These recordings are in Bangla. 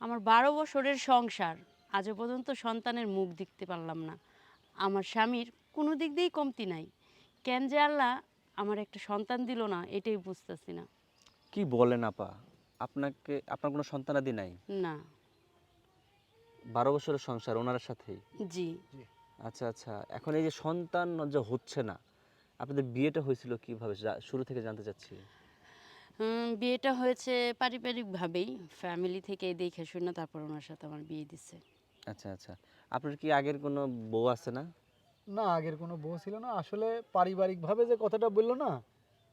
আমার বারো বছরের সংসার আজও পর্যন্ত সন্তানের মুখ দেখতে পারলাম না। আমার স্বামীর কোনো দিক দিয়েই কমতি নাই। কেন যে আল্লাহ আমার একটা সন্তান দিল না এটাই বুঝতেছি না। কি বলেন আপা? আপনাকে আপনার কোনো সন্তানাদি নাই? না। বারো বছরের সংসার ওনার সাথেই? জি। আচ্ছা আচ্ছা। এখন এই যে সন্তান যে হচ্ছে না আপনাদের বিয়েটা হয়েছিল কীভাবে? শুরু থেকে জানতে চাচ্ছি। বিয়েটা হয়েছে পারিবারিকভাবেই। ফ্যামিলি থেকে দেখে শুনে তারপর ওনার সাথে আমার বিয়ে দিছে আচ্ছা আচ্ছা। আপনার কি আগের কোনো বউ আছে না? না আগের কোনো বউ ছিল না। আসলে পারিবারিকভাবে যে কথাটা বলল না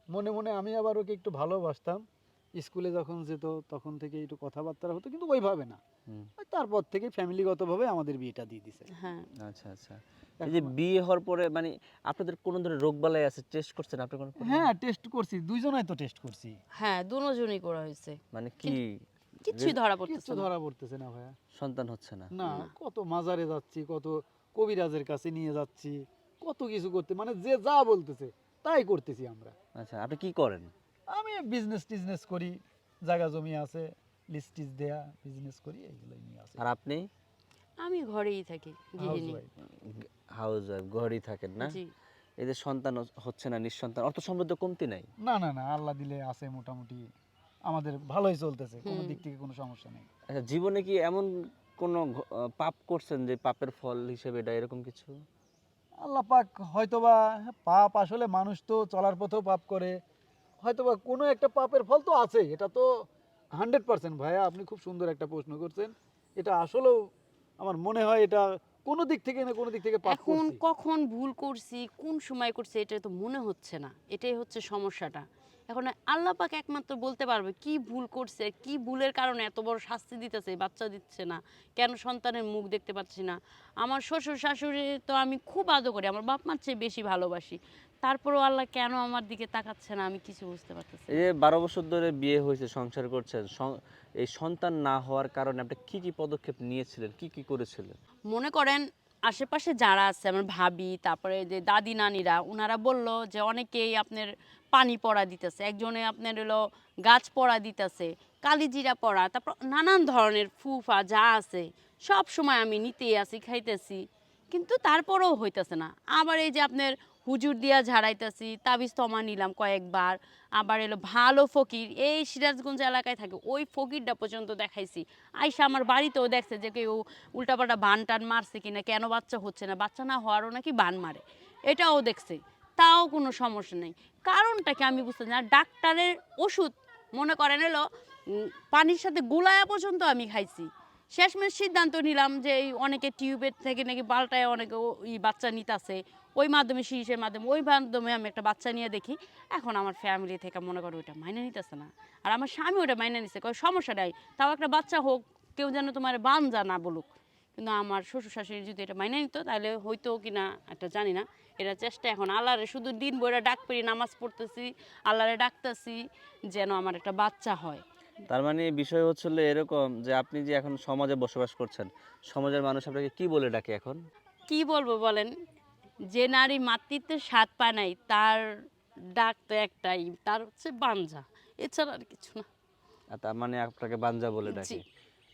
মনে মনে আমি আবার ওকে একটু ভালোবাসতাম। স্কুলে যখন যেত তখন থেকে একটু কথাবার্তা হতো কিন্তু ওইভাবে না। তারপর থেকে ফ্যামিলিগতভাবে আমাদের বিয়েটা দিয়ে দিছে। হ্যাঁ। আচ্ছা আচ্ছা। এই যে বিয়ে হওয়ার পরে মানে আপনাদের কোনো ধরনের রোগ বালাই আছে? টেস্ট করছেন আপনি কোনো হ্যাঁ টেস্ট করছি। দুইজনাই তো টেস্ট করছি। হ্যাঁ দুজনই করা হয়েছে। মানে কি? কিচ্ছুই ধরা পড়তেছে কিচ্ছু না। ধরা পড়তেছে না ভাইয়া। সন্তান হচ্ছে না না। কত মাজারে যাচ্ছি কত কবিরাজের কাছে নিয়ে যাচ্ছি কত কিছু করতে মানে যে যা বলতেছে তাই করতেছি আমরা। আচ্ছা আপনি কি করেন? আমি বিজনেস টিজনেস করি জায়গা জমি আছে লিস্ট দেয়া বিজনেস করি এইগুলোই নিয়ে আছে আর আপনি? আমি ঘরেই থাকি গৃহিণী। হাউস ওয়াইফ ঘরেই থাকেন না? জি। এই যে সন্তান হচ্ছে না নিঃসন্তান অর্থ সমৃদ্ধ কমতি নাই? না না না আল্লাহ দিলে আছে মোটামুটি আমাদের ভালোই চলতেছে কোনো দিক থেকে কোনো সমস্যা নেই। আচ্ছা জীবনে কি এমন কোনো পাপ করছেন যে পাপের ফল হিসেবে এটা এরকম কিছু? আল্লাহ পাক হয়তোবা হ্যাঁ, পাপ আসলে মানুষ তো চলার পথেও পাপ করে হয়তোবা কোনো একটা পাপের ফল তো আছে এটা তো হান্ড্রেড পার্সেন্ট ভাইয়া আপনি খুব সুন্দর একটা প্রশ্ন করছেন। এটা আসলেও আমার মনে হয় এটা কোনো দিক থেকে না কোনো দিক থেকে পাপ এখন করছি। কখন ভুল করছি কোন সময় করছি এটা তো মনে হচ্ছে না। এটাই হচ্ছে সমস্যাটা। এখন আল্লাহ পাক একমাত্র বলতে পারবে কি ভুল করছে কি ভুলের কারণে এত বড় শাস্তি দিতেছে বাচ্চা দিচ্ছে না। কেন সন্তানের মুখ দেখতে পাচ্ছি না? আমার শ্বশুর শাশুড়ি তো আমি খুব আদর করি আমার বাপ মার চেয়ে বেশি ভালোবাসি। তারপরেও আল্লাহ কেন আমার দিকে তাকাচ্ছে না আমি কিছু বুঝতে পারতেছি না। এই যে বারো বছর ধরে বিয়ে হয়েছে সংসার করছেন এই সন্তান না হওয়ার কারণে আপনি কি কি পদক্ষেপ নিয়েছিলেন কি কি করেছিলেন মনে করেন আশেপাশে যারা আছে আমার ভাবি তারপরে যে দাদি নানিরা ওনারা বলল যে অনেকেই আপনার পানি পড়া দিতেছে একজনে আপনার হলো গাছ পড়া দিতেছে কালিজিরা পড়া তারপর নানান ধরনের ফুফা যা আছে সব সময় আমি নিতেই আছি খাইতেছি কিন্তু তারপরেও হইতেছে না। আবার এই যে আপনার হুজুর দিয়া ঝাড়াইতেছি, তাবিজ তমা নিলাম কয়েকবার। আবার এলো ভালো ফকির, এই সিরাজগঞ্জ এলাকায় থাকে, ওই ফকিরটা পর্যন্ত দেখাইছি। আইসা আমার বাড়িতেও দেখছে যে কেউ উল্টাপাল্টা বান টান মারছে কিনা, কেন বাচ্চা হচ্ছে না? বাচ্চা না হওয়ারও নাকি বান মারে। এটাও দেখছে, তাও কোনো সমস্যা নেই। কারণটাকে আমি বুঝতে না। ডাক্তারের ওষুধ, মনে করেন এলো পানির সাথে গোলায়া পর্যন্ত আমি খাইছি। শেষমেশ সিদ্ধান্ত নিলাম যে এই অনেকে টিউবের থেকে নাকি পাল্টায় অনেকে ওই বাচ্চা নিতেছে। ওই মাধ্যমে শিরিষের মাধ্যমে, ওই মাধ্যমে আমি একটা বাচ্চা নিয়ে দেখি। এখন আমার ফ্যামিলি থেকে মনে করো ওইটা মাইনে নিতেছে না। আর আমার স্বামী ওটা মাইনে নিচ্ছে কয়, সমস্যা নাই। তাও একটা বাচ্চা হোক, কেউ যেন তোমার বানজা না বলুক। কিন্তু আমার শ্বশুর শাশুড়ি যদি এটা মাইনে নিত, তাহলে হয়তো কি না একটা জানি না। এটা চেষ্টা এখন আল্লাহরে শুধু দিন বইরা ডাক পেরি নামাজ পড়তেছি, আল্লাহরে ডাকতেছি, যেন আমার একটা বাচ্চা হয়। তার মানে বিষয় হচ্ছিল এরকম যে আপনি যে এখন সমাজে বসবাস করছেন সমাজের মানুষ আপনাকে কি বলে ডাকে এখন? কি বলব বলেন? যে নারী মাতৃত্বের স্বাদ পায় নাই তার ডাক তো একটাই তার হচ্ছে বাঞ্জা। এছাড়া আর কিছু না। আর তার মানে আপনাকে বাঞ্জা বলে ডাকে।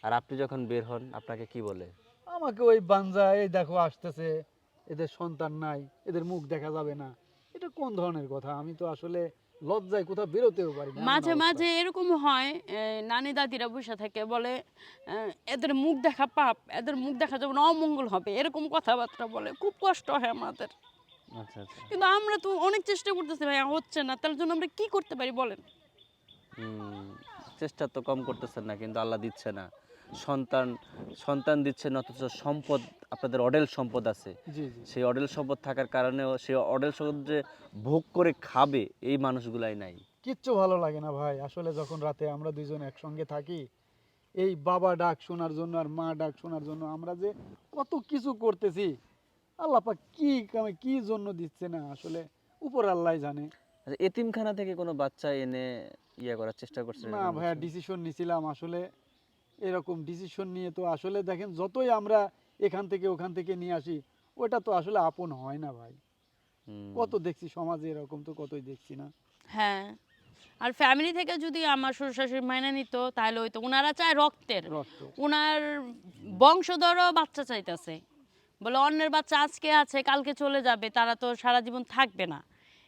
আর আপনি যখন বের হন আপনাকে কি বলে? আমাকে ওই বাঞ্জা এই দেখো আসতেছে এদের সন্তান নাই এদের মুখ দেখা যাবে না। এটা কোন ধরনের কথা? আমি তো আসলে লজ্জায় কোথাও বেরোতেও পারি মাঝে মাঝে এরকম হয় নানি দাদিরা বসে থাকে বলে এদের মুখ দেখা পাপ এদের মুখ দেখা যেমন অমঙ্গল হবে এরকম কথাবার্তা বলে খুব কষ্ট হয় আমাদের। আচ্ছা আচ্ছা। কিন্তু আমরা তো অনেক চেষ্টা করতেছি ভাই হচ্ছে না তার জন্য আমরা কি করতে পারি বলেন? হুম, চেষ্টা তো কম করতেছেন না কিন্তু আল্লাহ দিচ্ছে না। সন্তান সন্তান দিচ্ছেন অথচ সম্পদ আপনাদের অডেল সম্পদ আছে। সেই অডেল সম্পদ থাকার কারণেও সেই অডেল সম্পদ যে ভোগ করে খাবে এই মানুষগুলাই নাই। কিচ্ছু ভালো লাগে না ভাই। আসলে যখন রাতে আমরা দুইজন একসঙ্গে থাকি এই বাবা ডাক শোনার জন্য আর মা ডাক শোনার জন্য আমরা যে কত কিছু করতেছি আল্লাহ পাক কি কামে কি জন্য দিচ্ছে না? আসলে উপর আল্লাহ জানে। আচ্ছা এতিমখানা থেকে কোনো বাচ্চা এনে ইয়ে করার চেষ্টা করছে না ভাইয়া ডিসিশন নিছিলাম। আসলে এরকম ডিসিশন নিয়ে তো আসলে দেখেন যতই আমরা এখান থেকে ওখান থেকে নিয়ে আসি ওটা তো আসলে আপন হয় না ভাই। কত দেখছি সমাজে এরকম তো কতই দেখছি না। হ্যাঁ। আর ফ্যামিলি থেকে যদি আমার শ্বশুর শাশুড়ি মাইনে নিত তাহলে হয়তো ওনারা চায় রক্তের। রক্ত ওনার বংশধরও বাচ্চা চাইতেছে। বলে অন্যের বাচ্চা আজকে আছে কালকে চলে যাবে তারা তো সারা জীবন থাকবে না।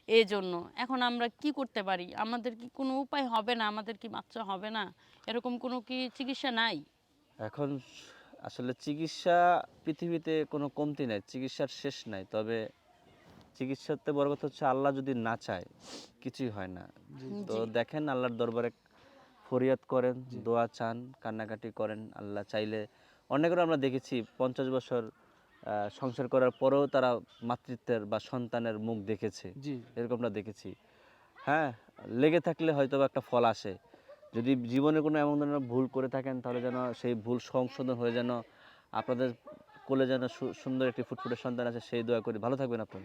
এই জন্য এখন আমরা কি করতে পারি? আমাদের কি কোনো উপায় হবে না? আমাদের কি বাচ্চা হবে না? এরকম কোনো কি চিকিৎসা নাই? এখন আসলে চিকিৎসা পৃথিবীতে কোনো কমতি নাই চিকিৎসার শেষ নাই। তবে চিকিৎসাতে বড় কথা হচ্ছে আল্লাহ যদি না চায় কিছুই হয় না। তো দেখেন আল্লাহর দরবারে ফরিয়াদ করেন দোয়া চান কান্নাকাটি করেন আল্লাহ চাইলে অনেকের আমরা দেখেছি পঞ্চাশ বছর সংসার করার পরেও তারা মাতৃত্বের বা সন্তানের মুখ দেখেছে। জি। এরকম আমরা দেখেছি। হ্যাঁ লেগে থাকলে হয়তো একটা ফল আসে। যদি জীবনে কোনো এমন ধরনের ভুল করে থাকেন তাহলে যেন সেই ভুল সংশোধন হয়ে যেন আপনাদের কোলে যেন সু- সুন্দর একটি ফুটফুটে সন্তান আছে সেই দোয়া করি। ভালো থাকবেন আপনারা।